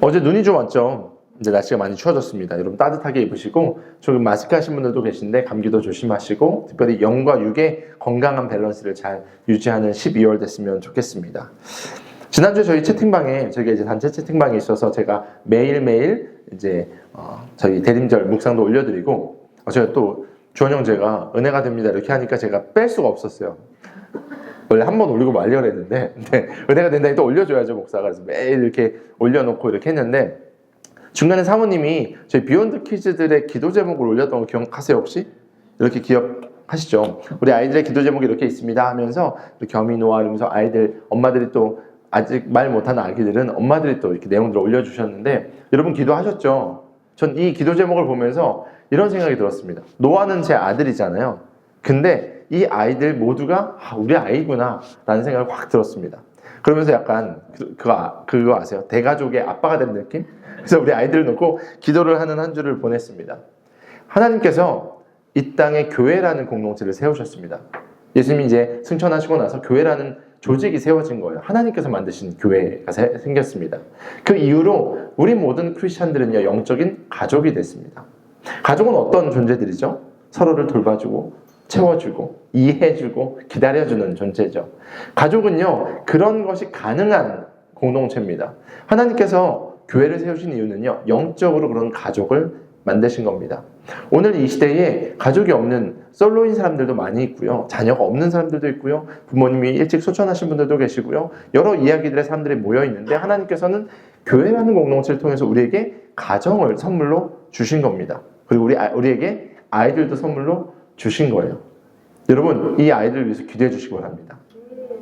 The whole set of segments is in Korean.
어제 눈이 좀 왔죠. 이제 날씨가 많이 추워졌습니다. 여러분 따뜻하게 입으시고 조금 마스크 하신 분들도 계신데 감기도 조심하시고 특별히 영과 육의 건강한 밸런스를 잘 유지하는 12월 됐으면 좋겠습니다. 지난주에 저희 채팅방에 저희가 이제 단체 채팅방에 있어서 제가 매일매일 이제 어, 저희 대림절 묵상도 올려드리고 어, 제가 또 주원 형 제가 은혜가 됩니다 이렇게 하니까 제가 뺄 수가 없었어요. 원래 한 번 올리고 말려고 했는데 근데 은혜가 된다니 또 올려줘야죠 목사가 그래서 매일 이렇게 올려놓고 이렇게 했는데 중간에 사모님이 저희 비욘드 키즈들의 기도 제목을 올렸던 거 기억하세요 혹시? 이렇게 기억하시죠? 우리 아이들의 기도 제목이 이렇게 있습니다 하면서 이렇게 겸이 노아 이러면서 아이들 엄마들이 또 아직 말 못하는 아기들은 엄마들이 또 이렇게 내용들을 올려주셨는데 여러분 기도하셨죠? 전 이 기도 제목을 보면서 이런 생각이 들었습니다. 노아는 제 아들이잖아요. 근데 이 아이들 모두가 아, 우리 아이구나 라는 생각을 확 들었습니다. 그러면서 약간 그, 그거, 아- 그거 아세요? 대가족의 아빠가 된 느낌? 그래서 우리 아이들을 놓고 기도를 하는 한 주를 보냈습니다. 하나님께서 이 땅에 교회라는 공동체를 세우셨습니다. 예수님이 이제 승천하시고 나서 교회라는 조직이 세워진 거예요. 하나님께서 만드신 교회가 세- 생겼습니다. 그 이후로 우리 모든 크리스천들은요 영적인 가족이 됐습니다. 가족은 어떤 존재들이죠? 서로를 돌봐주고 채워주고 이해해주고 기다려주는 존재죠. 가족은요 그런 것이 가능한 공동체입니다. 하나님께서 교회를 세우신 이유는요 영적으로 그런 가족을 만드신 겁니다. 오늘 이 시대에 가족이 없는 솔로인 사람들도 많이 있고요. 자녀가 없는 사람들도 있고요. 부모님이 일찍 소천하신 분들도 계시고요. 여러 이야기들의 사람들이 모여 있는데 하나님께서는 교회라는 공동체를 통해서 우리에게 가정을 선물로 주신 겁니다. 그리고 우리 아- 우리에게 아이들도 선물로 주신 거예요. 여러분 이 아이들을 위해서 기도해 주시기 바랍니다.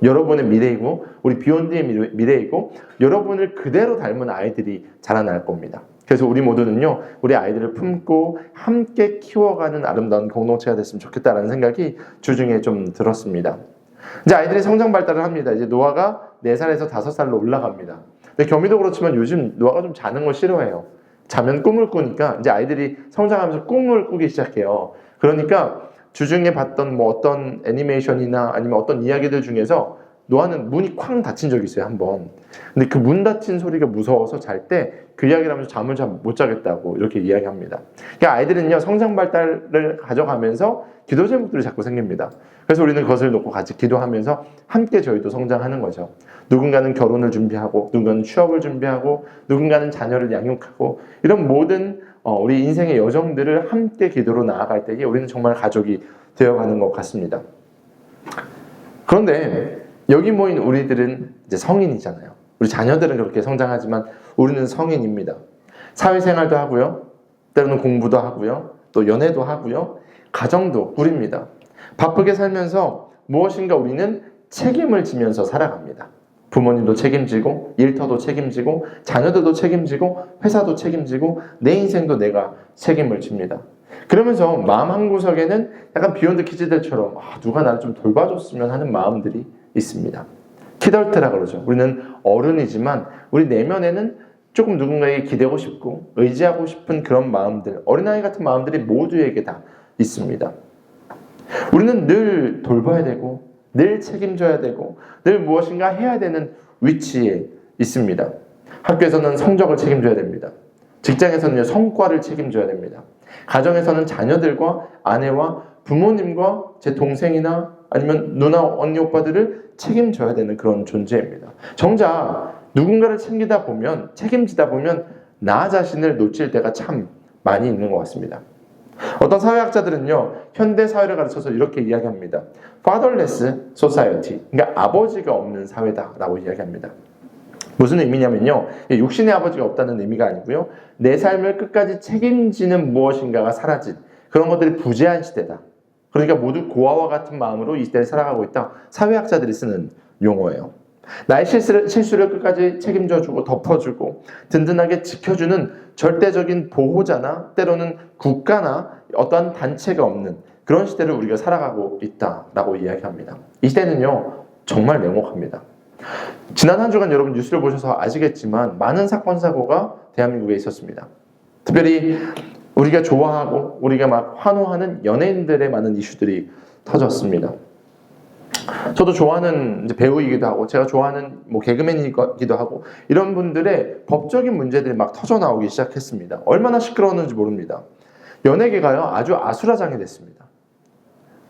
여러분의 미래이고 우리 비욘드의 미래- 미래이고 여러분을 그대로 닮은 아이들이 자라날 겁니다. 그래서 우리 모두는요 우리 아이들을 품고 함께 키워가는 아름다운 공동체가 됐으면 좋겠다라는 생각이 주중에 좀 들었습니다. 이제 아이들이 성장 발달을 합니다. 이제 노아가 4살에서 5살로 올라갑니다. 근데 겸이도 그렇지만 요즘 노아가 좀 자는 걸 싫어해요. 자면 꿈을 꾸니까 이제 아이들이 성장하면서 꿈을 꾸기 시작해요. 그러니까 주중에 봤던 뭐 어떤 애니메이션이나 아니면 어떤 이야기들 중에서 노아는 문이 쾅 닫힌 적이 있어요, 한 번. 근데 그 문 닫힌 소리가 무서워서 잘 때 그 이야기를 하면서 잠을 잘 못 자겠다고 이렇게 이야기합니다. 그러니까 아이들은요, 성장 발달을 가져가면서 기도 제목들이 자꾸 생깁니다. 그래서 우리는 그것을 놓고 같이 기도하면서 함께 저희도 성장하는 거죠. 누군가는 결혼을 준비하고, 누군가는 취업을 준비하고, 누군가는 자녀를 양육하고, 이런 모든 어, 우리 인생의 여정들을 함께 기도로 나아갈 때에 우리는 정말 가족이 되어가는 것 같습니다. 그런데 여기 모인 우리들은 이제 성인이잖아요. 우리 자녀들은 그렇게 성장하지만 우리는 성인입니다. 사회생활도 하고요. 때로는 공부도 하고요. 또 연애도 하고요. 가정도 꾸립니다. 바쁘게 살면서 무엇인가 우리는 책임을 지면서 살아갑니다. 부모님도 책임지고 일터도 책임지고 자녀들도 책임지고 회사도 책임지고 내 인생도 내가 책임을 집니다. 그러면서 마음 한 구석에는 약간 비욘드 키즈들처럼 아, 누가 나를 좀 돌봐줬으면 하는 마음들이 있습니다. 키덜트라 그러죠. 우리는 어른이지만 우리 내면에는 조금 누군가에게 기대고 싶고 의지하고 싶은 그런 마음들, 어린아이 같은 마음들이 모두에게 다 있습니다. 우리는 늘 돌봐야 되고 늘 책임져야 되고 늘 무엇인가 해야 되는 위치에 있습니다. 학교에서는 성적을 책임져야 됩니다. 직장에서는 성과를 책임져야 됩니다. 가정에서는 자녀들과 아내와 부모님과 제 동생이나 아니면 누나, 언니, 오빠들을 책임져야 되는 그런 존재입니다. 정작 누군가를 챙기다 보면, 책임지다 보면 나 자신을 놓칠 때가 참 많이 있는 것 같습니다. 어떤 사회학자들은요, 현대 사회를 가르쳐서 이렇게 이야기합니다. fatherless society. 그러니까 아버지가 없는 사회다라고 이야기합니다. 무슨 의미냐면요. 육신의 아버지가 없다는 의미가 아니고요. 내 삶을 끝까지 책임지는 무엇인가가 사라진 그런 것들이 부재한 시대다. 그러니까 모두 고아와 같은 마음으로 이 시대를 살아가고 있다. 사회학자들이 쓰는 용어예요. 나의 실수를, 실수를 끝까지 책임져주고 덮어주고 든든하게 지켜주는 절대적인 보호자나 때로는 국가나 어떠한 단체가 없는 그런 시대를 우리가 살아가고 있다라고 이야기합니다. 이 시대는요 정말 냉혹합니다. 지난 한 주간 여러분 뉴스를 보셔서 아시겠지만 많은 사건 사고가 대한민국에 있었습니다. 특별히 우리가 좋아하고 우리가 막 환호하는 연예인들의 많은 이슈들이 터졌습니다. 저도 좋아하는 배우이기도 하고 제가 좋아하는 뭐 개그맨이기도 하고 이런 분들의 법적인 문제들이 막 터져 나오기 시작했습니다. 얼마나 시끄러웠는지 모릅니다. 연예계가요 아주 아수라장이 됐습니다.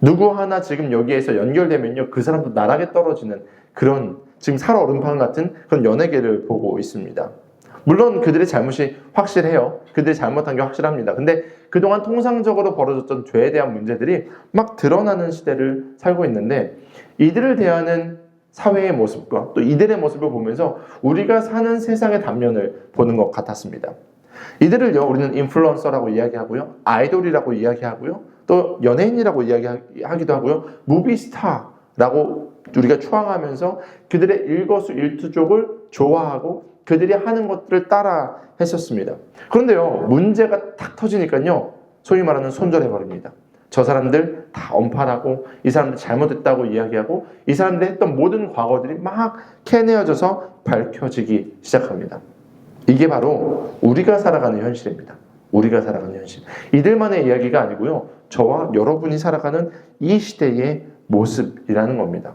누구 하나 지금 여기에서 연결되면요 그 사람도 나락에 떨어지는 그런 지금 살얼음판 같은 그런 연예계를 보고 있습니다. 물론 그들의 잘못이 확실해요. 그들이 잘못한 게 확실합니다. 근데 그동안 통상적으로 벌어졌던 죄에 대한 문제들이 막 드러나는 시대를 살고 있는데 이들을 대하는 사회의 모습과 또 이들의 모습을 보면서 우리가 사는 세상의 단면을 보는 것 같았습니다. 이들을요, 우리는 인플루언서라고 이야기하고요, 아이돌이라고 이야기하고요, 또 연예인이라고 이야기하기도 하고요, 무비스타라고 우리가 추앙하면서 그들의 일거수 일투족을 좋아하고 그들이 하는 것들을 따라 했었습니다. 그런데요, 문제가 탁 터지니까요, 소위 말하는 손절해버립니다. 저 사람들 다 언팔하고 이 사람들 잘못했다고 이야기하고 이 사람들 했던 모든 과거들이 막 캐내어져서 밝혀지기 시작합니다. 이게 바로 우리가 살아가는 현실입니다. 우리가 살아가는 현실. 이들만의 이야기가 아니고요. 저와 여러분이 살아가는 이 시대의 모습이라는 겁니다.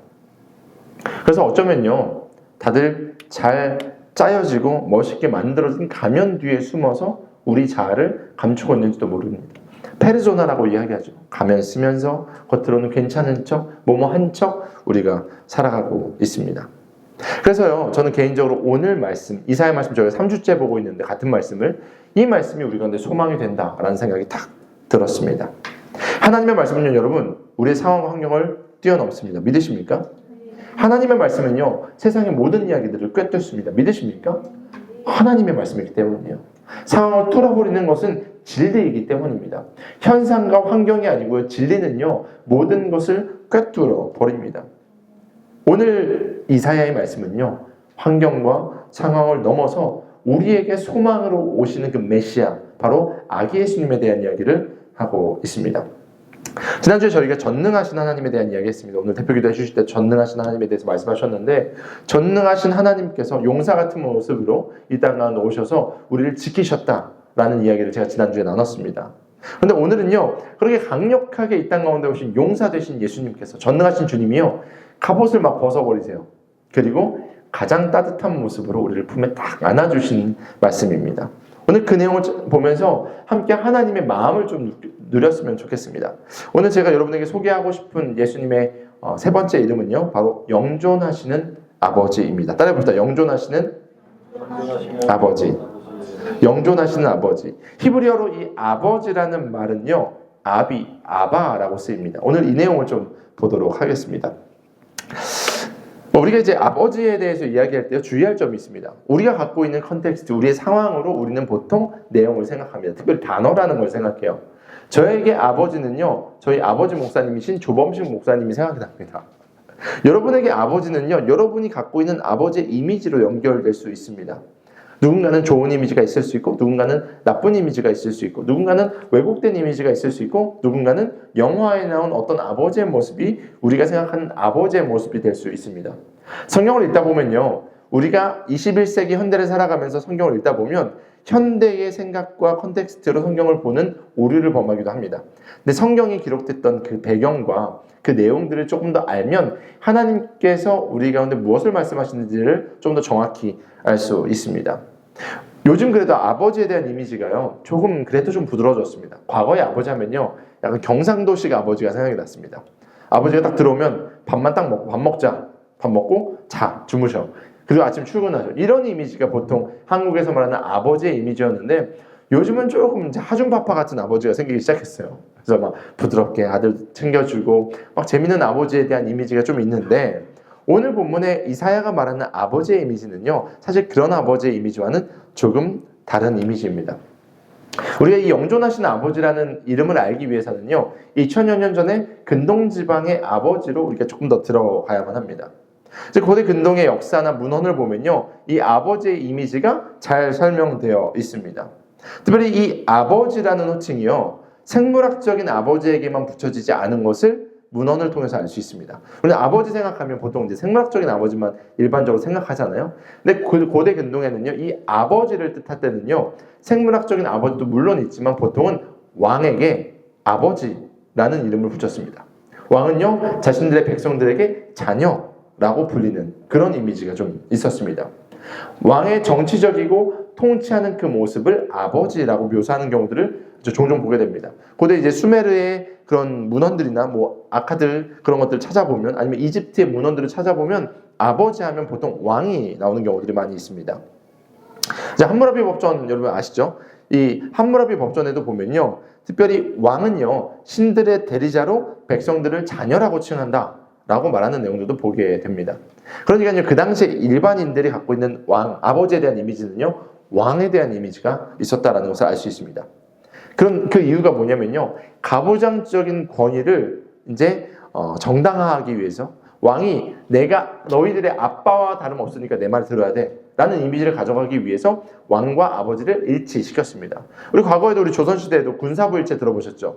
그래서 어쩌면요. 다들 잘 짜여지고 멋있게 만들어진 가면 뒤에 숨어서 우리 자아를 감추고 있는지도 모릅니다. 페르소나라고 이야기하죠. 가면 쓰면서 겉으로는 괜찮은 척, 뭐뭐 한 척 우리가 살아가고 있습니다. 그래서요, 저는 개인적으로 오늘 말씀, 이사의 말씀 저희가 3주째 보고 있는데 같은 말씀을 이 말씀이 우리 가운데 소망이 된다라는 생각이 탁 들었습니다. 하나님의 말씀은요, 여러분, 우리의 상황과 환경을 뛰어넘습니다. 믿으십니까? 하나님의 말씀은요, 세상의 모든 이야기들을 꿰뚫습니다. 믿으십니까? 하나님의 말씀이기 때문이에요. 상황을 뚫어버리는 것은 진리이기 때문입니다. 현상과 환경이 아니고요. 진리는요, 모든 것을 꿰뚫어 버립니다. 오늘 이사야의 말씀은요, 환경과 상황을 넘어서 우리에게 소망으로 오시는 그 메시아, 바로 아기 예수님에 대한 이야기를 하고 있습니다. 지난주에 저희가 전능하신 하나님에 대한 이야기 했습니다. 오늘 대표기도 해주실 때 전능하신 하나님에 대해서 말씀하셨는데, 전능하신 하나님께서 용사 같은 모습으로 이땅 가운데 오셔서 우리를 지키셨다 라는 이야기를 제가 지난주에 나눴습니다. 그런데 오늘은요, 그렇게 강력하게 이 땅 가운데 오신 용사 되신 예수님께서, 전능하신 주님이요, 갑옷을 막 벗어버리세요. 그리고 가장 따뜻한 모습으로 우리를 품에 딱 안아주신 말씀입니다. 오늘 그 내용을 보면서 함께 하나님의 마음을 좀 누렸으면 좋겠습니다. 오늘 제가 여러분에게 소개하고 싶은 예수님의 어, 세 번째 이름은요, 바로 영존하시는 아버지입니다. 따라해봅시다. 영존하시는 아버지. 영존하시는 아버지. 히브리어로 이 아버지라는 말은요, 아비, 아바라고 쓰입니다. 오늘 이 내용을 좀 보도록 하겠습니다. 뭐 우리가 이제 아버지에 대해서 이야기할 때 주의할 점이 있습니다. 우리가 갖고 있는 컨텍스트, 우리의 상황으로 우리는 보통 내용을 생각합니다. 특별히 단어라는 걸 생각해요. 저에게 아버지는요, 저희 아버지 목사님이신 조범식 목사님이 생각이 납니다. 여러분에게 아버지는요, 여러분이 갖고 있는 아버지의 이미지로 연결될 수 있습니다. 누군가는 좋은 이미지가 있을 수 있고, 누군가는 나쁜 이미지가 있을 수 있고, 누군가는 왜곡된 이미지가 있을 수 있고, 누군가는 영화에 나온 어떤 아버지의 모습이 우리가 생각하는 아버지의 모습이 될 수 있습니다. 성경을 읽다 보면요, 우리가 21세기 현대를 살아가면서 성경을 읽다 보면 현대의 생각과 컨텍스트로 성경을 보는 오류를 범하기도 합니다. 근데 성경이 기록됐던 그 배경과 그 내용들을 조금 더 알면 하나님께서 우리 가운데 무엇을 말씀하시는지를 좀 더 정확히 알 수 있습니다. 요즘 그래도 아버지에 대한 이미지가요, 조금 그래도 좀 부드러워졌습니다. 과거에 아버지 하면요, 약간 경상도식 아버지가 생각이 났습니다. 아버지가 딱 들어오면 밥만 딱 먹고, 밥 먹자. 밥 먹고, 자, 주무셔. 그리고 아침 출근하죠. 이런 이미지가 보통 한국에서 말하는 아버지의 이미지였는데 요즘은 조금 이제 하중파파 같은 아버지가 생기기 시작했어요. 그래서 막 부드럽게 아들 챙겨주고 막 재밌는 아버지에 대한 이미지가 좀 있는데 오늘 본문에 이사야가 말하는 아버지의 이미지는요. 사실 그런 아버지의 이미지와는 조금 다른 이미지입니다. 우리가 이 영존하신 아버지라는 이름을 알기 위해서는요. 2000여 년 전에 근동 지방의 아버지로 우리가 조금 더 들어가야만 합니다. 즉 고대 근동의 역사나 문헌을 보면요, 이 아버지의 이미지가 잘 설명되어 있습니다. 특별히 이 아버지라는 호칭이요, 생물학적인 아버지에게만 붙여지지 않은 것을 문헌을 통해서 알 수 있습니다. 그런데 아버지 생각하면 보통 이제 생물학적인 아버지만 일반적으로 생각하잖아요. 근데 고대 근동에는요, 이 아버지를 뜻할 때는요, 생물학적인 아버지도 물론 있지만 보통은 왕에게 아버지라는 이름을 붙였습니다. 왕은요, 자신들의 백성들에게 자녀 라고 불리는 그런 이미지가 좀 있었습니다. 왕의 정치적이고 통치하는 그 모습을 아버지라고 묘사하는 경우들을 종종 보게 됩니다. 고대 이제 수메르의 그런 문헌들이나 뭐 아카들 그런 것들 찾아보면 아니면 이집트의 문헌들을 찾아보면 아버지 하면 보통 왕이 나오는 경우들이 많이 있습니다. 자, 함무라비 법전 여러분 아시죠? 이 함무라비 법전에도 보면요. 특별히 왕은요. 신들의 대리자로 백성들을 자녀라고 칭한다. 라고 말하는 내용들도 보게 됩니다. 그러니까요. 그 당시에 일반인들이 갖고 있는 왕, 아버지에 대한 이미지는요. 왕에 대한 이미지가 있었다라는 것을 알 수 있습니다. 그런 그 이유가 뭐냐면요. 가부장적인 권위를 이제 어, 정당화하기 위해서 왕이 내가 너희들의 아빠와 다름없으니까 내 말을 들어야 돼. 라는 이미지를 가져가기 위해서 왕과 아버지를 일치시켰습니다. 우리 과거에도 우리 조선시대에도 군사부 일체 들어보셨죠?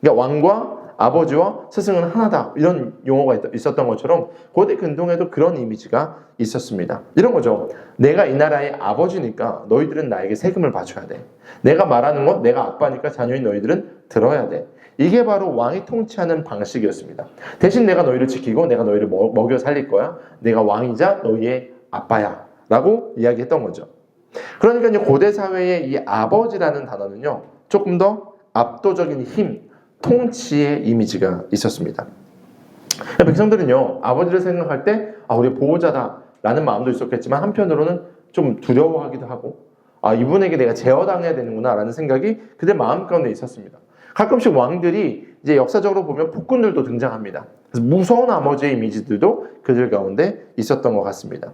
그러니까 왕과 아버지와 스승은 하나다. 이런 용어가 있- 있었던 것처럼 고대 근동에도 그런 이미지가 있었습니다. 이런 거죠. 내가 이 나라의 아버지니까 너희들은 나에게 세금을 바쳐야 돼. 내가 말하는 것 내가 아빠니까 자녀인 너희들은 들어야 돼. 이게 바로 왕이 통치하는 방식이었습니다. 대신 내가 너희를 지키고 내가 너희를 먹- 먹여 살릴 거야. 내가 왕이자 너희의 아빠야. 라고 이야기했던 거죠. 그러니까요, 고대 사회의 이 아버지라는 단어는요, 조금 더 압도적인 힘, 통치의 이미지가 있었습니다. 백성들은요, 아버지를 생각할 때, 아, 우리 보호자다. 라는 마음도 있었겠지만, 한편으로는 좀 두려워하기도 하고, 아, 이분에게 내가 제어당해야 되는구나. 라는 생각이 그들 마음 가운데 있었습니다. 가끔씩 왕들이 이제 역사적으로 보면 폭군들도 등장합니다. 그래서 무서운 아버지의 이미지들도 그들 가운데 있었던 것 같습니다.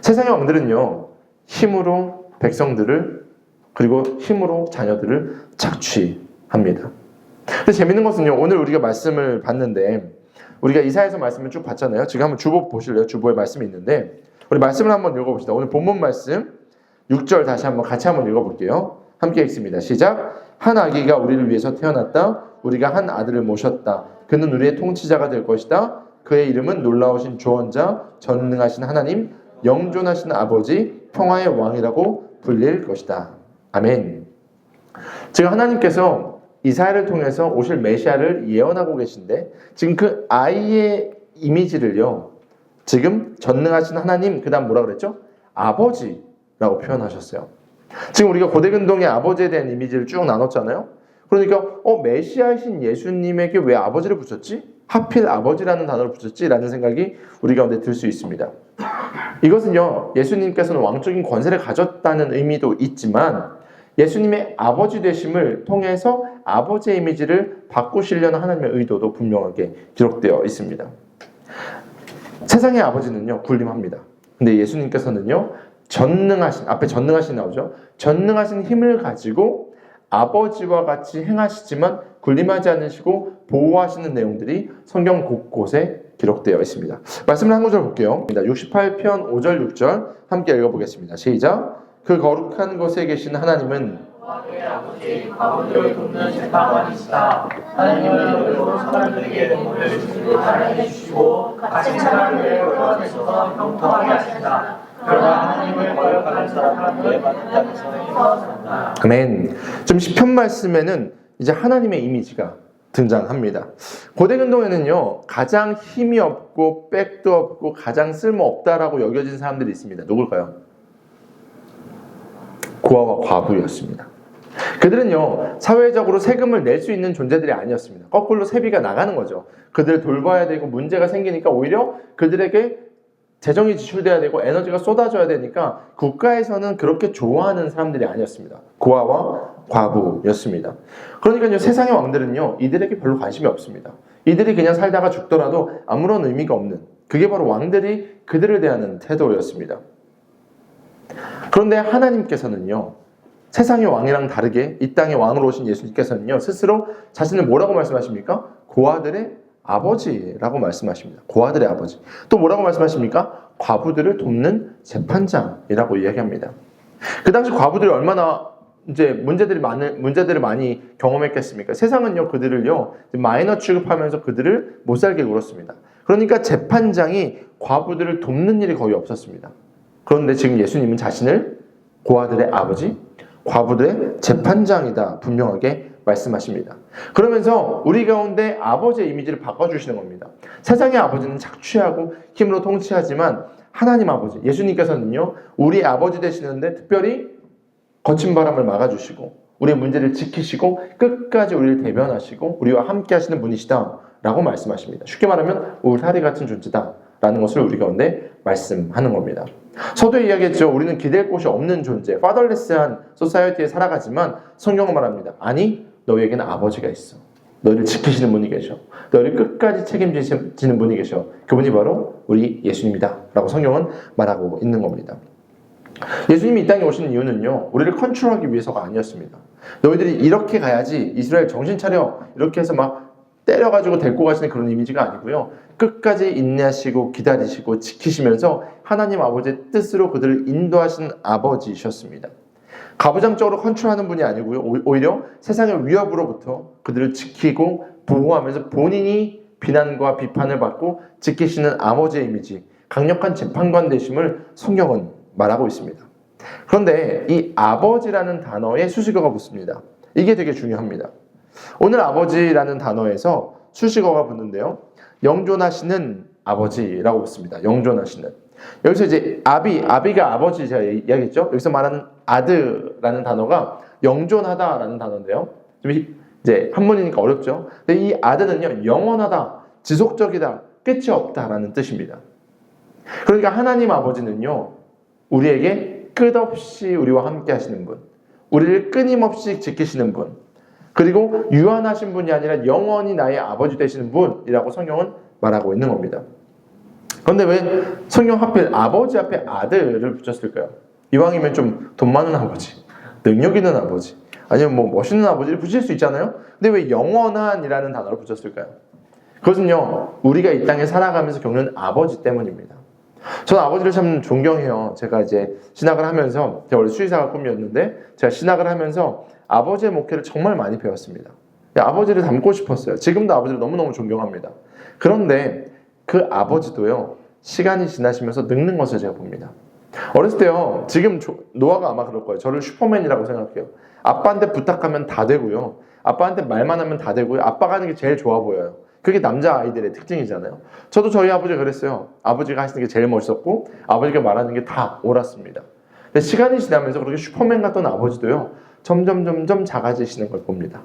세상의 왕들은요, 힘으로 백성들을, 그리고 힘으로 자녀들을 착취합니다. 근데 재밌는 것은요, 오늘 우리가 말씀을 봤는데, 우리가 이사에서 말씀을 쭉 봤잖아요. 지금 한번 주보 보실래요? 주보에 말씀이 있는데, 우리 말씀을 한번 읽어봅시다. 오늘 본문 말씀 6절 다시 한번 같이 한번 읽어볼게요. 함께 읽습니다. 시작. 한 아기가 우리를 위해서 태어났다. 우리가 한 아들을 모셨다. 그는 우리의 통치자가 될 것이다. 그의 이름은 놀라우신 조언자, 전능하신 하나님, 영존하신 아버지, 평화의 왕이라고 불릴 것이다. 아멘. 지금 하나님께서 이사야를 통해서 오실 메시아를 예언하고 계신데 지금 그 아이의 이미지를요. 지금 전능하신 하나님 그다음 뭐라 그랬죠? 아버지라고 표현하셨어요. 지금 우리가 고대 근동의 아버지에 대한 이미지를 쭉 나눴잖아요. 그러니까 어 메시아이신 예수님에게 왜 아버지를 붙였지? 하필 아버지라는 단어를 붙였지라는 생각이 우리 가운데 들 수 있습니다. 이것은요 예수님께서는 왕적인 권세를 가졌다는 의미도 있지만 예수님의 아버지 되심을 통해서 아버지의 이미지를 바꾸시려는 하나님의 의도도 분명하게 기록되어 있습니다. 세상의 아버지는요 군림합니다. 근데 예수님께서는요 전능하신 앞에 전능하신 나오죠. 전능하신 힘을 가지고 아버지와 같이 행하시지만 군림하지 않으시고 보호하시는 내용들이 성경 곳곳에 기록되어 있습니다. 말씀을 한 구절 볼게요. 68편 5절 6절 함께 읽어보겠습니다. 시작. 그 거룩한 곳에 계신 하나님은 아버지를 돕는 재판관이시다. 하나님은 의로운 사람들에게 눈물을 주시고 사랑해 주시고 같이 사람들을 끌어내셔서 형통하게 하신다. 아멘. 좀 시편 말씀에는 이제 하나님의 이미지가 등장합니다. 고대 근동에는요 가장 힘이 없고 백도 없고 가장 쓸모 없다라고 여겨진 사람들이 있습니다. 누굴까요? 고아와 과부였습니다. 그들은요 사회적으로 세금을 낼 수 있는 존재들이 아니었습니다. 거꾸로 세비가 나가는 거죠. 그들을 돌봐야 되고 문제가 생기니까 오히려 그들에게 재정이 지출돼야 되고 에너지가 쏟아져야 되니까 국가에서는 그렇게 좋아하는 사람들이 아니었습니다. 고아와 과부였습니다. 그러니까요 세상의 왕들은요 이들에게 별로 관심이 없습니다. 이들이 그냥 살다가 죽더라도 아무런 의미가 없는 그게 바로 왕들이 그들을 대하는 태도였습니다. 그런데 하나님께서는요 세상의 왕이랑 다르게 이 땅의 왕으로 오신 예수님께서는요 스스로 자신을 뭐라고 말씀하십니까? 고아들의 아버지라고 말씀하십니다. 고아들의 아버지. 또 뭐라고 말씀하십니까? 과부들을 돕는 재판장이라고 이야기합니다. 그 당시 과부들이 얼마나 이제 문제들이 많은 문제들을 많이 경험했겠습니까? 세상은요 그들을요 마이너 취급하면서 그들을 못 살게 굴었습니다. 그러니까 재판장이 과부들을 돕는 일이 거의 없었습니다. 그런데 지금 예수님은 자신을 고아들의 아버지, 과부들의 재판장이다 분명하게 말씀하십니다. 그러면서 우리 가운데 아버지의 이미지를 바꿔주시는 겁니다. 세상의 아버지는 착취하고 힘으로 통치하지만 하나님 아버지, 예수님께서는요, 우리 아버지 되시는데 특별히 거친 바람을 막아주시고 우리의 문제를 지키시고 끝까지 우리를 대변하시고 우리와 함께 하시는 분이시다 라고 말씀하십니다. 쉽게 말하면 울타리 같은 존재다 라는 것을 우리 가운데 말씀하는 겁니다. 서두에 이야기했죠. 우리는 기댈 곳이 없는 존재, 파덜레스한 소사이어티에 살아가지만 성경은 말합니다. 아니, 너에게는 아버지가 있어. 너를 지키시는 분이 계셔. 너를 끝까지 책임지시는 분이 계셔. 그분이 바로 우리 예수님이다. 라고 성경은 말하고 있는 겁니다. 예수님이 이 땅에 오신 이유는요, 우리를 컨트롤하기 위해서가 아니었습니다. 너희들이 이렇게 가야지, 이스라엘 정신 차려, 이렇게 해서 막 때려가지고 데리고 가시는 그런 이미지가 아니고요. 끝까지 인내하시고 기다리시고 지키시면서 하나님 아버지의 뜻으로 그들을 인도하시는 아버지이셨습니다. 가부장적으로 컨트롤하는 분이 아니고요. 오- 오히려 세상의 위협으로부터 그들을 지키고 보호하면서 본인이 비난과 비판을 받고 지키시는 아버지의 이미지, 강력한 재판관 되심을 성경은 말하고 있습니다. 그런데 이 아버지라는 단어에 수식어가 붙습니다. 이게 되게 중요합니다. 오늘 아버지라는 단어에서 수식어가 붙는데요. 영존하시는 아버지라고 붙습니다. 영존하시는. 여기서 이제 아비, 아비가 아버지 제가 이야기했죠. 여기서 말하는 아드라는 단어가 영존하다라는 단어인데요. 좀 이- 이제 한문이니까 어렵죠. 근데 이 아드는요, 영원하다, 지속적이다, 끝이 없다라는 뜻입니다. 그러니까 하나님 아버지는요, 우리에게 끝없이 우리와 함께 하시는 분, 우리를 끊임없이 지키시는 분, 그리고 유한하신 분이 아니라 영원히 나의 아버지 되시는 분이라고 성경은 말하고 있는 겁니다. 그런데 왜 성경 하필 아버지 앞에 아들을 붙였을까요? 이왕이면 좀 돈 많은 아버지, 능력 있는 아버지, 아니면 뭐 멋있는 아버지를 붙일 수 있잖아요? 근데 왜 영원한이라는 단어를 붙였을까요? 그것은요, 우리가 이 땅에 살아가면서 겪는 아버지 때문입니다. 저는 아버지를 참 존경해요. 제가 이제 신학을 하면서, 제가 원래 수의사가 꿈이었는데, 제가 신학을 하면서 아버지의 목회를 정말 많이 배웠습니다. 아버지를 닮고 싶었어요. 지금도 아버지를 너무너무 존경합니다. 그런데 그 아버지도요, 시간이 지나시면서 늙는 것을 제가 봅니다. 어렸을 때요, 지금 조- 노아가 아마 그럴 거예요. 저를 슈퍼맨이라고 생각해요. 아빠한테 부탁하면 다 되고요. 아빠한테 말만 하면 다 되고요. 아빠가 하는 게 제일 좋아 보여요. 그게 남자 아이들의 특징이잖아요. 저도 저희 아버지가 그랬어요. 아버지가 하시는 게 제일 멋있었고, 아버지가 말하는 게 다 옳았습니다. 근데 시간이 지나면서 그렇게 슈퍼맨 같던 아버지도요, 점점 점점 작아지시는 걸 봅니다.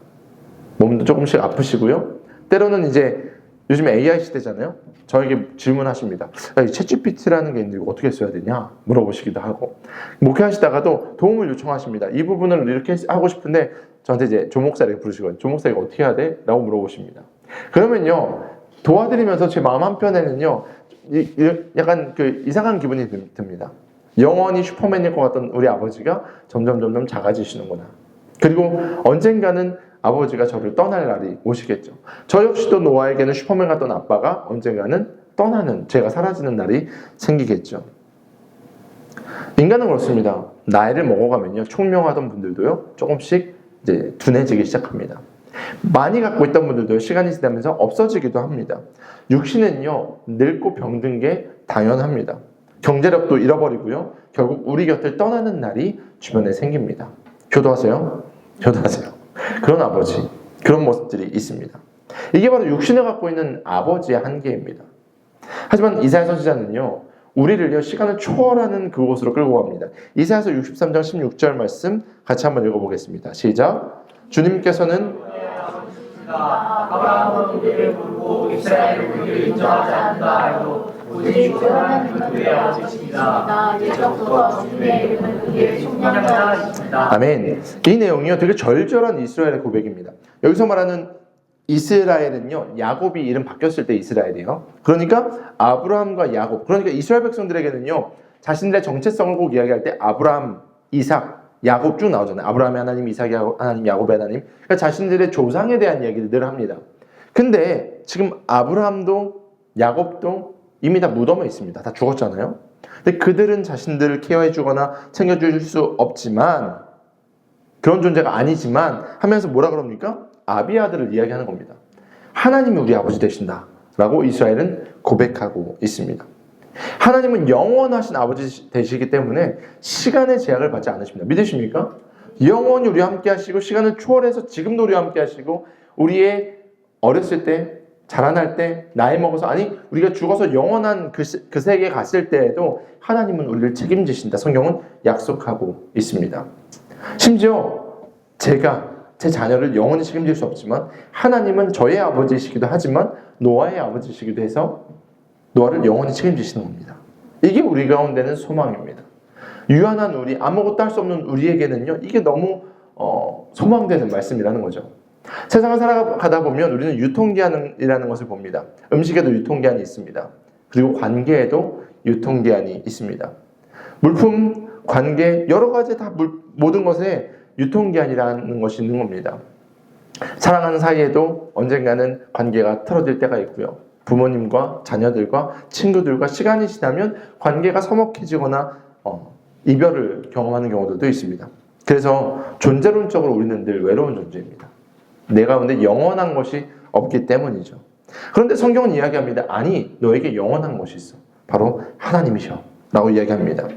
몸도 조금씩 아프시고요. 때로는 이제 요즘 AI 시대잖아요. 저에게 질문하십니다. 챗GPT라는 게 있는데 이거 어떻게 써야 되냐? 물어보시기도 하고 목회하시다가도 도움을 요청하십니다. 이 부분을 이렇게 하고 싶은데 저한테 이제 조목사를 부르시거든요. 조목사가 어떻게 해야 돼? 라고 물어보십니다. 그러면요 도와드리면서 제 마음 한편에는요 약간 그 이상한 기분이 듭- 듭니다. 영원히 슈퍼맨일 것 같던 우리 아버지가 점점 점점 작아지시는구나. 그리고 언젠가는 아버지가 저를 떠날 날이 오시겠죠. 저 역시도 노아에게는 슈퍼맨 같던 아빠가 언젠가는 떠나는, 제가 사라지는 날이 생기겠죠. 인간은 그렇습니다. 나이를 먹어가면요, 총명하던 분들도요, 조금씩 이제 둔해지기 시작합니다. 많이 갖고 있던 분들도 시간이 지나면서 없어지기도 합니다. 육신은요, 늙고 병든 게 당연합니다. 경제력도 잃어버리고요, 결국 우리 곁을 떠나는 날이 주변에 생깁니다. 효도하세요? 효도하세요. 그런 아버지, 그런 모습들이 있습니다. 이게 바로 육신을 갖고 있는 아버지의 한계입니다. 하지만 이사야 선지자는요, 우리를요, 시간을 초월하는 그곳으로 끌고 갑니다. 이사야서 63장 16절 말씀 같이 한번 읽어보겠습니다. 시작. 주님께서는 아브라함은 우리를 부르고 이스라엘은 우리를 인정하지 않는다 하여도 아멘. 이 내용이요, 되게 절절한 이스라엘의 고백입니다. 여기서 말하는 이스라엘은요, 야곱이 이름 바뀌었을 때 이스라엘이에요. 그러니까 아브라함과 야곱, 그러니까 이스라엘 백성들에게는요, 자신들의 정체성을 꼭 이야기할 때 아브라함, 이삭, 야곱 쭉 나오잖아요. 아브라함의 하나님, 이삭의 하나님, 야곱의 하나님. 그러니까 자신들의 조상에 대한 이야기를 늘 합니다. 근데 지금 아브라함도 야곱도 이미 다 무덤에 있습니다. 다 죽었잖아요. 근데 그들은 자신들을 케어해주거나 챙겨줄 수 없지만 그런 존재가 아니지만 하면서 뭐라 그럽니까? 아비아들을 이야기하는 겁니다. 하나님이 우리 아버지 되신다. 라고 이스라엘은 고백하고 있습니다. 하나님은 영원하신 아버지 되시기 때문에 시간의 제약을 받지 않으십니다. 믿으십니까? 영원히 우리와 함께 하시고 시간을 초월해서 지금도 우리와 함께 하시고 우리의 어렸을 때 자라날 때 나이 먹어서 아니 우리가 죽어서 영원한 그, 시- 그 세계에 갔을 때에도 하나님은 우리를 책임지신다. 성경은 약속하고 있습니다. 심지어 제가 제 자녀를 영원히 책임질 수 없지만 하나님은 저의 아버지이시기도 하지만 노아의 아버지이시기도 해서 노아를 영원히 책임지시는 겁니다. 이게 우리 가운데는 소망입니다. 유한한 우리 아무것도 할 수 없는 우리에게는요 이게 너무 어, 소망되는 말씀이라는 거죠. 세상을 살아가다 보면 우리는 유통기한이라는 것을 봅니다. 음식에도 유통기한이 있습니다. 그리고 관계에도 유통기한이 있습니다. 물품, 관계, 여러 가지 다 물- 모든 것에 유통기한이라는 것이 있는 겁니다. 사랑하는 사이에도 언젠가는 관계가 틀어질 때가 있고요. 부모님과 자녀들과 친구들과 시간이 지나면 관계가 서먹해지거나 어, 이별을 경험하는 경우들도 있습니다. 그래서 존재론적으로 우리는 늘 외로운 존재입니다. 내 가운데 영원한 것이 없기 때문이죠. 그런데 성경은 이야기합니다. 아니, 너에게 영원한 것이 있어. 바로 하나님이셔. 라고 이야기합니다.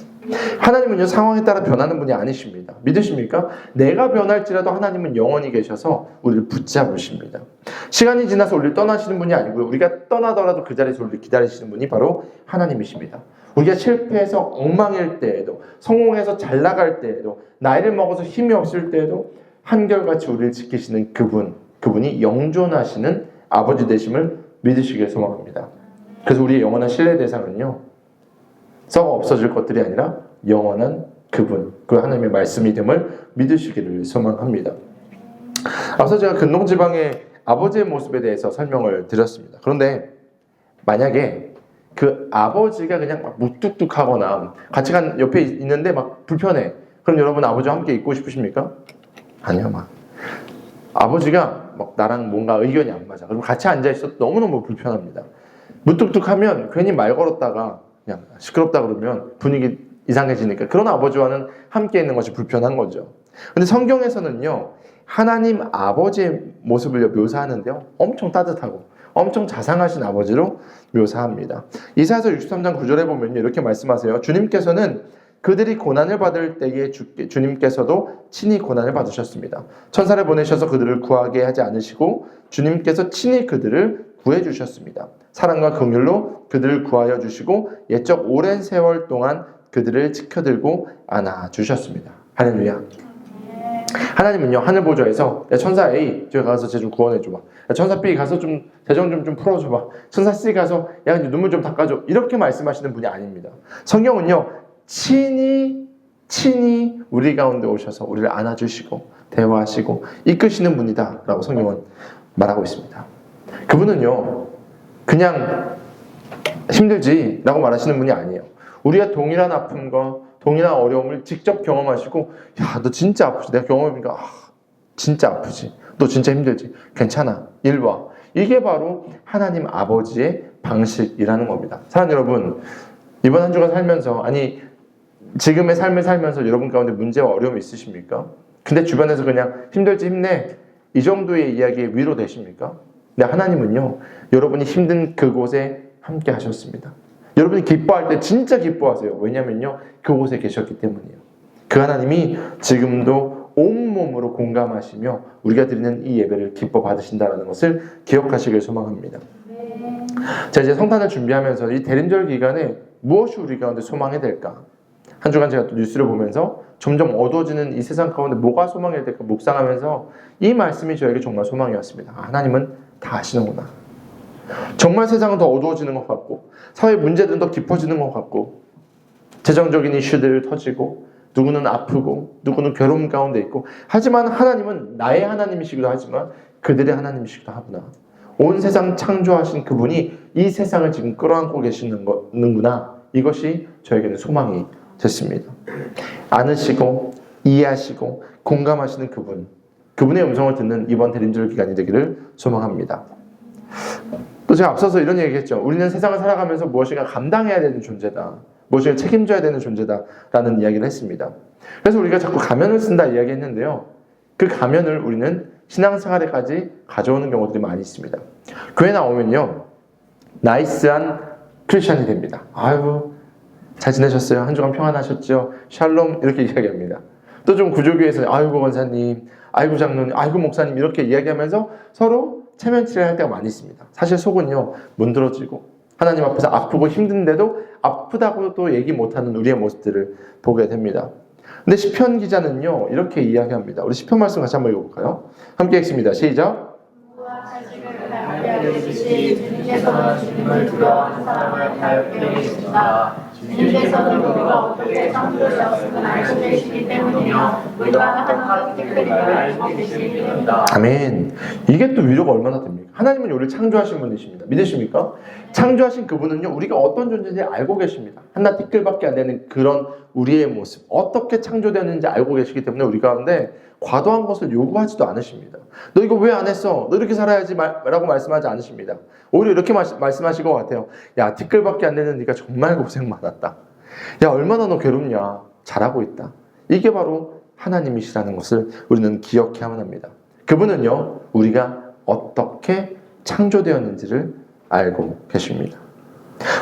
하나님은요, 상황에 따라 변하는 분이 아니십니다. 믿으십니까? 내가 변할지라도 하나님은 영원히 계셔서 우리를 붙잡으십니다. 시간이 지나서 우리를 떠나시는 분이 아니고요. 우리가 떠나더라도 그 자리에서 우리를 기다리시는 분이 바로 하나님이십니다. 우리가 실패해서 엉망일 때에도, 성공해서 잘 나갈 때에도, 나이를 먹어서 힘이 없을 때에도 한결같이 우리를 지키시는 그분, 그분이 영존하시는 아버지 되심을 믿으시길 소망합니다. 그래서 우리의 영원한 신뢰 대상은요, 썩어 없어질 것들이 아니라 영원한 그분, 그 하나님의 말씀이 됨을 믿으시기를 소망합니다. 앞서 제가 근동지방의 아버지의 모습에 대해서 설명을 드렸습니다. 그런데 만약에 그 아버지가 그냥 막 무뚝뚝하거나 같이 간 옆에 있는데 막 불편해. 그럼 여러분 아버지와 함께 있고 싶으십니까? 아니요, 막. 아버지가 막 나랑 뭔가 의견이 안 맞아. 그럼 같이 앉아 있어도 너무너무 불편합니다. 무뚝뚝하면 괜히 말 걸었다가 그냥 시끄럽다 그러면 분위기 이상해지니까 그런 아버지와는 함께 있는 것이 불편한 거죠. 근데 성경에서는요, 하나님 아버지의 모습을 묘사하는데요, 엄청 따뜻하고 엄청 자상하신 아버지로 묘사합니다. 이사야서 63장 9절에 보면 이렇게 말씀하세요. 주님께서는 그들이 고난을 받을 때에 주, 주님께서도 친히 고난을 받으셨습니다. 천사를 보내셔서 그들을 구하게 하지 않으시고 주님께서 친히 그들을 구해 주셨습니다. 사랑과 긍휼로 그들을 구하여 주시고 옛적 오랜 세월 동안 그들을 지켜들고 안아 주셨습니다. 할렐루야. 하나님은요 하늘 보좌에서 야, 천사 A 저기 가서 쟤 좀 구원해 줘봐. 야, 천사 B 가서 좀 재정 좀 좀 풀어줘봐. 천사 C 가서 야 눈물 좀 닦아줘. 이렇게 말씀하시는 분이 아닙니다. 성경은요 친히 친히 우리 가운데 오셔서 우리를 안아주시고 대화하시고 이끄시는 분이다라고 성경은 말하고 있습니다. 그분은요 그냥 힘들지라고 말하시는 분이 아니에요. 우리가 동일한 아픔과 동일한 어려움을 직접 경험하시고 야 너 진짜 아프지? 내가 경험해보니까 아, 진짜 아프지? 너 진짜 힘들지? 괜찮아. 일와. 이게 바로 하나님 아버지의 방식이라는 겁니다. 사랑하는 여러분 이번 한 주간 살면서 아니 지금의 삶을 살면서 여러분 가운데 문제와 어려움이 있으십니까? 근데 주변에서 그냥 힘들지 힘내 이 정도의 이야기에 위로 되십니까? 근데 하나님은요 여러분이 힘든 그곳에 함께 하셨습니다 여러분이 기뻐할 때 진짜 기뻐하세요. 왜냐면요. 그곳에 계셨기 때문이에요. 그 하나님이 지금도 온몸으로 공감하시며 우리가 드리는 이 예배를 기뻐 받으신다는 것을 기억하시길 소망합니다. 자, 이제 성탄을 준비하면서 이 대림절 기간에 무엇이 우리 가운데 소망이 될까? 한 주간 제가 또 뉴스를 보면서 점점 어두워지는 이 세상 가운데 뭐가 소망이 될까 묵상하면서 이 말씀이 저에게 정말 소망이었습니다. 아, 하나님은 다 아시는구나. 정말 세상은 더 어두워지는 것 같고 사회 문제들은 더 깊어지는 것 같고 재정적인 이슈들 터지고 누구는 아프고 누구는 괴로움 가운데 있고 하지만 하나님은 나의 하나님이시기도 하지만 그들의 하나님이시기도 하구나 온 세상 창조하신 그분이 이 세상을 지금 끌어안고 계시는 거는구나 이것이 저에게는 소망이 됐습니다 아느시고 이해하시고 공감하시는 그분 그분의 음성을 듣는 이번 대림절 기간이 되기를 소망합니다 또 제가 앞서서 이런 얘기했죠. 우리는 세상을 살아가면서 무엇인가 감당해야 되는 존재다. 무엇인가 책임져야 되는 존재다라는 이야기를 했습니다. 그래서 우리가 자꾸 가면을 쓴다 이야기했는데요. 그 가면을 우리는 신앙생활에까지 가져오는 경우들이 많이 있습니다. 교회 나오면요. 나이스한 크리스천이 됩니다. 아유, 잘 지내셨어요? 한 주간 평안하셨죠? 샬롬 이렇게 이야기합니다. 또 좀 구조교에서 아이고 권사님, 아이고 장로님, 아이고 목사님 이렇게 이야기하면서 서로 체면치레 할 때가 많이 있습니다. 사실 속은요 문드러지고 하나님 앞에서 아프고 힘든데도 아프다고 또 얘기 못하는 우리의 모습들을 보게 됩니다. 근데 시편 기자는요 이렇게 이야기합니다. 우리 시편 말씀 같이 한번 읽어볼까요? 함께 읽습니다. 시작. 주님께서는 주님을 두려워하는 사람을 가볍게 여기십니다. 주님께서는 우리가 어떻게 창조되었음을 알고 계시기 때문이며 우리가 하는 뜻들을 알고 계시기 때문이다. 아멘. 이게 또 위로가 얼마나 됩니까? 하나님은 우리를 창조하신 분이십니다. 믿으십니까? 창조하신 그분은요, 우리가 어떤 존재인지 알고 계십니다. 하나 티끌밖에 안 되는 그런 우리의 모습, 어떻게 창조되었는지 알고 계시기 때문에 우리 가운데 과도한 것을 요구하지도 않으십니다. 너 이거 왜 안 했어? 너 이렇게 살아야지 말- 라고 말씀하지 않으십니다. 오히려 이렇게 말- 말씀하실 것 같아요. 야, 티끌밖에 안 되는 네가 정말 고생 많았다. 야, 얼마나 너 괴롭냐. 잘하고 있다. 이게 바로 하나님이시라는 것을 우리는 기억해야만 합니다. 그분은요, 우리가 어떻게 창조되었는지를 알고 계십니다.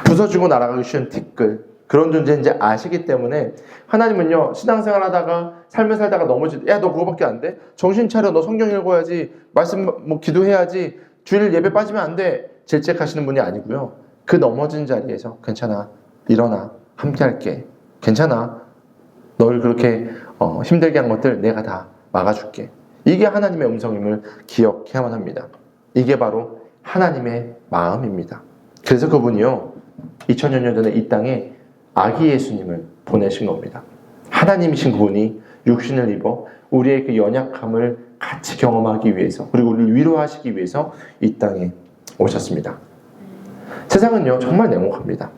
부서지고 날아가기 쉬운 티끌, 그런 존재인지 아시기 때문에 하나님은요, 신앙생활 하다가, 삶을 살다가 넘어질 때, 야, 너 그거밖에 안 돼? 정신 차려, 너 성경 읽어야지, 말씀, 뭐, 기도해야지, 주일 예배 빠지면 안 돼. 질책하시는 분이 아니고요. 그 넘어진 자리에서, 괜찮아, 일어나, 함께 할게. 괜찮아, 널 그렇게 어, 힘들게 한 것들 내가 다 막아줄게. 이게 하나님의 음성임을 기억해야만 합니다. 이게 바로 하나님의 마음입니다. 그래서 그분이요, 2000여 년 전에 이 땅에 아기 예수님을 보내신 겁니다. 하나님이신 그분이 육신을 입어 우리의 그 연약함을 같이 경험하기 위해서, 그리고 우리를 위로하시기 위해서 이 땅에 오셨습니다. 세상은요, 정말 냉혹합니다.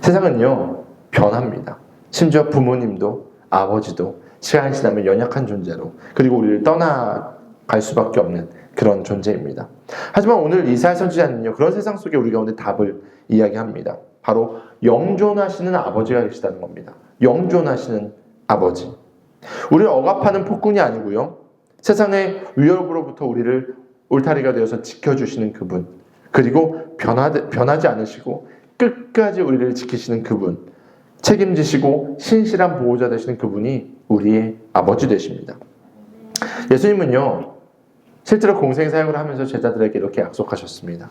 세상은요, 변합니다. 심지어 부모님도 아버지도 시간이 지나면 연약한 존재로 그리고 우리를 떠나갈 수밖에 없는 그런 존재입니다. 하지만 오늘 이사야 선지자는요 그런 세상 속에 우리 가운데 답을 이야기합니다. 바로 영존하시는 아버지가 계시다는 겁니다. 영존하시는 아버지. 우리를 억압하는 폭군이 아니고요 세상의 위협으로부터 우리를 울타리가 되어서 지켜주시는 그분 그리고 변하, 변하지 않으시고 끝까지 우리를 지키시는 그분 책임지시고 신실한 보호자 되시는 그분이 우리의 아버지 되십니다. 예수님은요, 실제로 공생 사역을 하면서 제자들에게 이렇게 약속하셨습니다.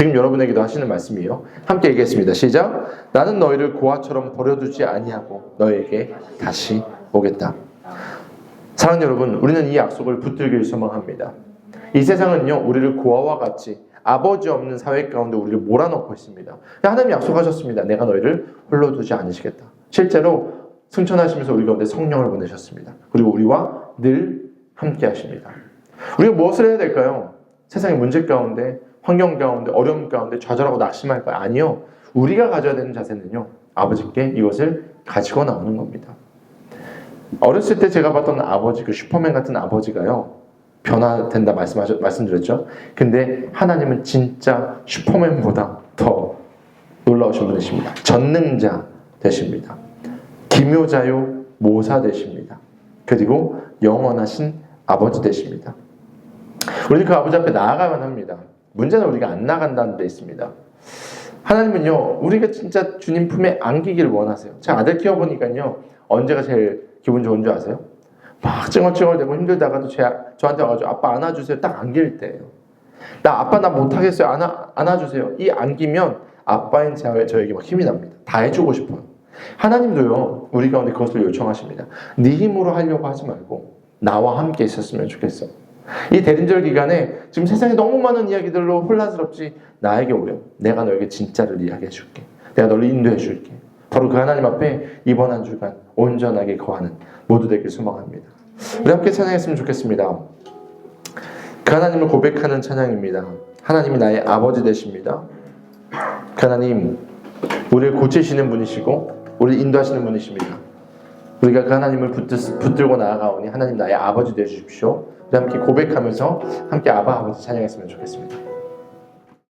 지금 여러분에게도 하시는 말씀이에요. 함께 얘기했습니다. 시작. 나는 너희를 고아처럼 버려두지 아니하고 너희에게 다시 오겠다. 사랑하는 여러분, 우리는 이 약속을 붙들길 소망합니다. 이 세상은요, 우리를 고아와 같이 아버지 없는 사회 가운데 우리를 몰아넣고 있습니다. 하나님 약속하셨습니다. 내가 너희를 홀로 두지 않으시겠다. 실제로 승천하시면서 우리 가운데 성령을 보내셨습니다. 그리고 우리와 늘 함께 하십니다. 우리가 무엇을 해야 될까요? 세상의 문제 가운데, 환경 가운데, 어려움 가운데 좌절하고 낙심할까요? 아니요. 우리가 가져야 되는 자세는요. 아버지께 이것을 가지고 나오는 겁니다. 어렸을 때 제가 봤던 아버지, 그 슈퍼맨 같은 아버지가요. 변화된다 말씀하셨, 말씀드렸죠. 근데 하나님은 진짜 슈퍼맨보다 더 놀라우신 분이십니다. 전능자 되십니다. 기묘자요 모사 되십니다. 그리고 영원하신 아버지 되십니다. 우리는 그 아버지 앞에 나아가야만 합니다. 문제는 우리가 안 나간다는 데 있습니다. 하나님은요, 우리가 진짜 주님 품에 안기기를 원하세요. 제가 아들 키워보니까요, 언제가 제일 기분 좋은 줄 아세요? 막 찡얼찡얼대고 힘들다가도 제, 저한테 와가지고 아빠 안아주세요. 딱 안길 때예요. 나 아빠 나 못하겠어요. 안아, 안아주세요. 이 안기면 아빠인 제, 저에게 막 힘이 납니다. 다 해주고 싶어요. 하나님도요, 우리 가운데 그것을 요청하십니다. 네 힘으로 하려고 하지 말고 나와 함께 있었으면 좋겠어. 이 대림절 기간에 지금 세상에 너무 많은 이야기들로 혼란스럽지 나에게 오려. 내가 너에게 진짜를 이야기해 줄게. 내가 너를 인도해 줄게. 바로 그 하나님 앞에 이번 한 주간 온전하게 거하는 모두 되길 소망합니다. 우리 함께 찬양했으면 좋겠습니다. 그 하나님을 고백하는 찬양입니다. 하나님이 나의 아버지 되십니다. 그 하나님, 우리를 고치시는 분이시고, 우리를 인도하시는 분이십니다. 우리가 그 하나님을 붙들, 붙들고 나아가오니 하나님 나의 아버지 되어 주십시오. 함께 고백하면서 함께 아바 아버지 찬양했으면 좋겠습니다.